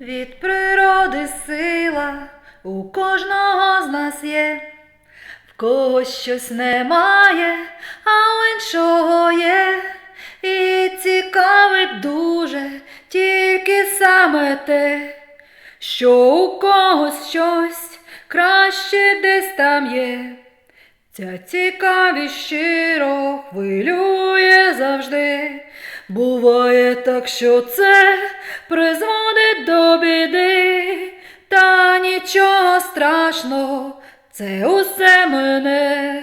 Від природи сила у кожного з нас є, в когось щось немає, а у іншого є. І цікавить дуже тільки саме те, що у когось щось краще десь там є. Ця цікавість щиро хвилює завжди. Буває так, що це призводить до біди, та нічого страшного, це усе мене.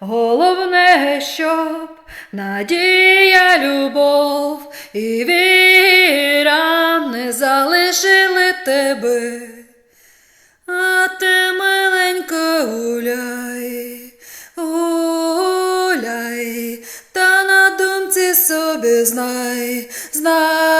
Головне, щоб надія, любов і віра не залишили тебе. А ти миленько гуляй, гуляй, та на думці собі знай, знай,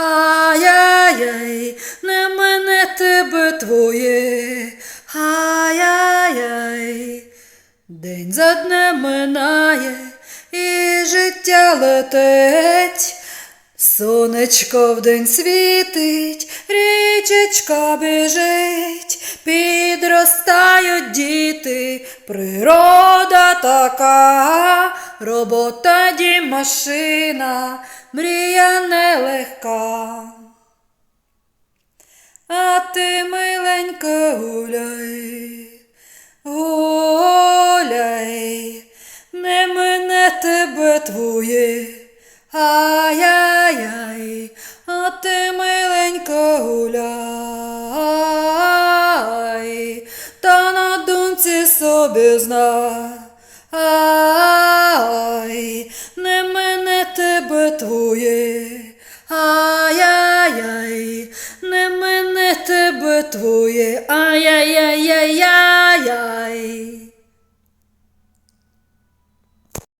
ай-яй-яй, не мене тебе твоє, ай-яй-яй. День за днем минає, і життя летить. Сонечко вдень світить, річечка біжить, підростають діти, природа така, робота дім машина, мрія нелегка. А ти миленько гуляй, гуляй, не мене тебе твоє, ай-яй-яй, а ти миленько гуляй, та на думці собі знай, твоє, ай-яй-яй, не мене тебе твоє, ай-яй-яй-яй-яй.